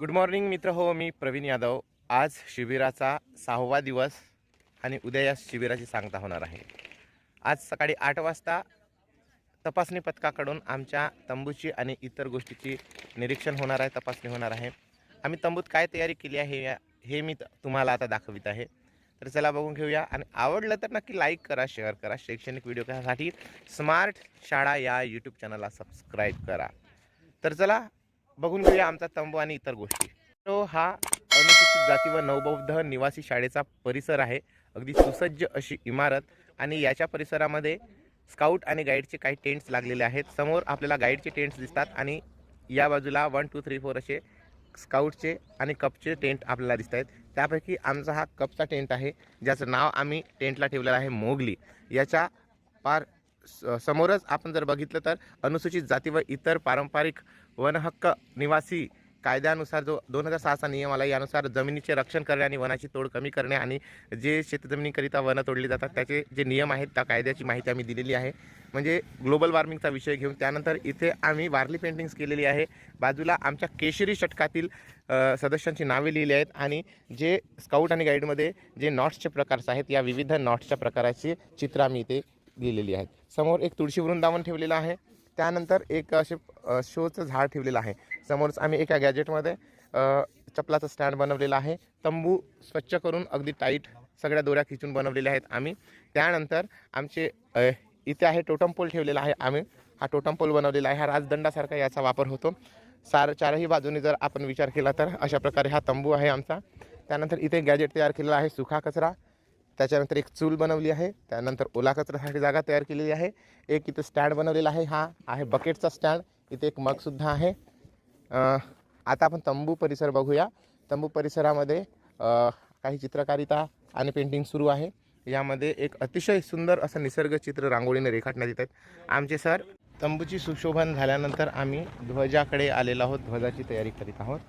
Good morning मित्र हो मी प्रवीण यादव. आज शिबिराचा सहावा दिवस आणि उद्या या शिबिराची सांगता होणार आहे. आज सकाळी आठ वाजता तपासणी पथकाकडून आमच्या तंबूची आणि इतर गोष्टीची निरीक्षण होणार आहे तपासणी होणार आहे. आम्ही तंबूत काय तयारी केली आहे हे मी त- तुम्हाला आता दाखवित आहे. तर चला बघून घेऊया आणि आवडलं तर नक्की लाईक करा शेअर करा. शैक्षणिक व्हिडिओ साठी स्मार्ट शाळा या यूट्यूब चॅनलला सबस्क्राईब करा. तर चला बघून घेऊया आमचा तंबू आणि इतर गोष्टी. तो हा अनुसूचित जाती व नवबौद्ध निवासी शाळेचा परिसर आहे. अगदी सुसज्ज अशी इमारत आणि याच्या परिसरामध्ये स्काउट आणि गाईडचे काही टेंट्स लागलेले आहेत. समोर आपल्याला गाईडचे टेंट्स दिसतात आणि या बाजूला वन टू थ्री फोर असे स्काउटचे आणि कपचे टेंट आपल्याला दिसत आहेत. त्यापैकी आमचा हा कपचा टेंट आहे ज्याचं नाव आम्ही टेंटला ठेवलेलं आहे मोगली. याच्या पार स- समोरच आपण जर बघितलं तर अनुसूचित जाती व इतर पारंपरिक वनहक्क निवासी कायद्यानुसार जो दोन हजार सहाचा नियम आला यानुसार जमिनीचे रक्षण करणे आणि वनाची तोड कमी करणे आणि जे शेतजमिनीकरिता वनं तोडली जातात त्याचे जे नियम आहेत त्या कायद्याची माहिती आम्ही दिलेली आहे. म्हणजे ग्लोबल वॉर्मिंगचा विषय घेऊन त्यानंतर इथे आम्ही वारली पेंटिंग्स केलेली आहे. बाजूला आमच्या केशरी षटकातील सदस्यांची नावे लिहिली आहेत आणि जे स्काउट आणि गाईडमध्ये जे नॉट्सचे प्रकार आहेत या विविध नॉट्सच्या प्रकाराची चित्र आम्ही इथे लिहिलेली आहेत. समोर एक तुळशी वृंदावन ठेवलेलं आहे. त्यानंतर एक असे शोचं झाड ठेवलेलं आहे. समोरच आम्ही एका गॅजेटमध्ये चपलाचं स्टँड बनवलेलं आहे. तंबू स्वच्छ करून अगदी टाईट सगळ्या दोऱ्या खिचून बनवलेल्या आहेत आम्ही. त्यानंतर आमचे इथे आहे टोटम पोल ठेवलेला आहे आम्ही. हा टोटम पोल बनवलेला आहे. हा राजदंडासारखा याचा वापर होतो. सार चारही बाजूने जर आपण विचार केला तर अशा प्रकारे हा तंबू आहे आमचा. त्यानंतर इथे गॅजेट तयार केलेला आहे सुखा कचरा. त्याच्यानंतर एक चूल बनवली आहे. त्यानंतर ओला कचऱ्यासाठी जागा तयार केलेली आहे. एक इथं स्टँड बनवलेला आहे. हा आहे बकेटचा स्टँड. इथे एक मगसुद्धा आहे. आता आपण तंबू परिसर बघूया. तंबू परिसरामध्ये काही चित्रकारिता आणि पेंटिंग सुरू आहे. यामध्ये एक अतिशय सुंदर असं निसर्ग चित्र रांगोळीने रेखाटण्यात येत आहेत. आमचे सर तंबूची सुशोभन झाल्यानंतर आम्ही ध्वजाकडे आलेलो आहोत. ध्वजाची तयारी करीत आहोत.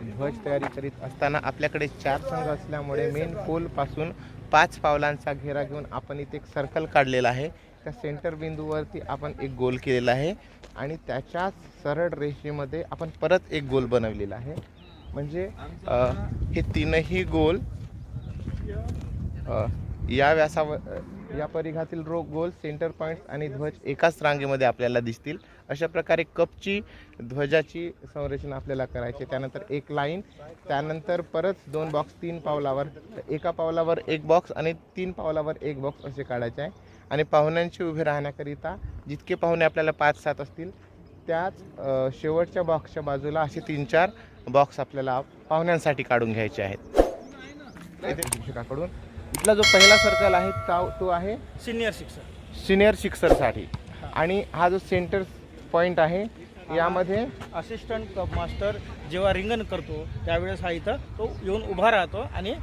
ध्वज तयारी करीत असताना आपल्याकडे चार संघ असल्यामुळे मेन पोलपासून पाच पावलांचा घेरा घेऊन आपण इथे एक सर्कल काढलेला आहे. त्या सेंटर बिंदूवरती आपण एक गोल केलेला आहे आणि त्याच्याच सरळ रेषेमध्ये आपण परत एक गोल बनवलेला आहे. म्हणजे हे तीनही गोल या व्यासावर या परिघातील रो गोल सेंटर पॉईंट्स आणि ध्वज एकाच रांगेमध्ये आपल्याला दिसतील. अशा प्रकारे कपची ध्वजाची संरचना आपल्याला करायची त्यानंतर एक लाईन त्यानंतर परत दोन बॉक्स तीन पावलावर. एका पावलावर एक बॉक्स आणि तीन पावलावर एक बॉक्स असे काढायचे आहे. आणि पाहुण्यांचे उभे राहण्याकरिता जितके पाहुणे आपल्याला पाच सात असतील त्याच शेवटच्या बॉक्सच्या बाजूला असे तीन चार बॉक्स आपल्याला पाहुण्यांसाठी काढून घ्यायचे आहेत. शिक्षकाकडून. इथला जो पहिला सर्कल आहे तो तो आहे सिनियर शिक्षक सिनियर सिक्सरसाठी आणि हा जो सेंटर पॉईंट आहे. यामध्ये असिस्टंट कप मास्टर जेव्हा रिंगण करतो त्यावेळेस हा इथं तो येऊन उभा राहतो आणि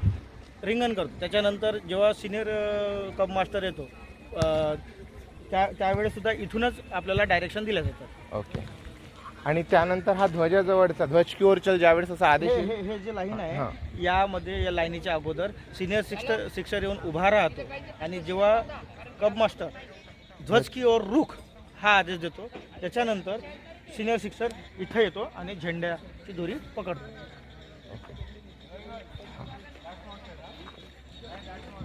रिंगण करतो. त्याच्यानंतर जेव्हा सिनियर कप मास्टर येतो त्या त्यावेळेस सुद्धा इथूनच आपल्याला डायरेक्शन दिलं जातं ओके आणि त्यानंतर हा ध्वजाजवळचा ध्वज की ओरचल ज्यावेळेस असा आदेश हे हे- हे जे लाईन. आहे यामध्ये या लाईनीच्या अगोदर सिनियर शिक्षक शिक्षक येऊन उभा राहतो. आणि जेव्हा कप मास्टर ध्वज की ओर रुख हा आदेश देतो. त्याच्यानंतर सिनियर शिक्षक इथं येतो आणि झेंड्याची दोरी पकडतो.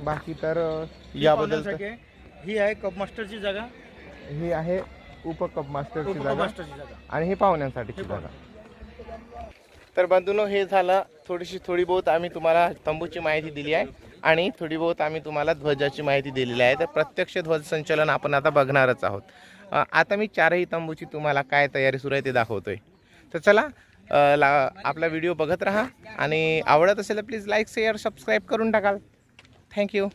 बाकी तर याबद्दल. ही आहे कप मास्टरची जागा. ही आहे उपकप मास्टरची उपकप जागा मास्टरची जागा. आणि हे पाहुण्यांसाठीची जागा. तर बंधूनो हे झालं थोडीशी थोडी बहुत आम्ही तुम्हाला तंबूची माहिती दिली आहे. आणि थोडी बहुत आम्ही तुम्हाला ध्वजाची माहिती दिलेली आहे. तर प्रत्यक्ष ध्वज संचलन आपण आता बघणारच आहोत. आता मी चारही तंबूची तुम्हाला काय तयारी सुरू आहे ते दाखवतो आहे तर चला ला आपला व्हिडिओ बघत राहा आणि आवडत असेल तर प्लीज लाईक शेअर सबस्क्राईब करून टाकाल. थँक्यू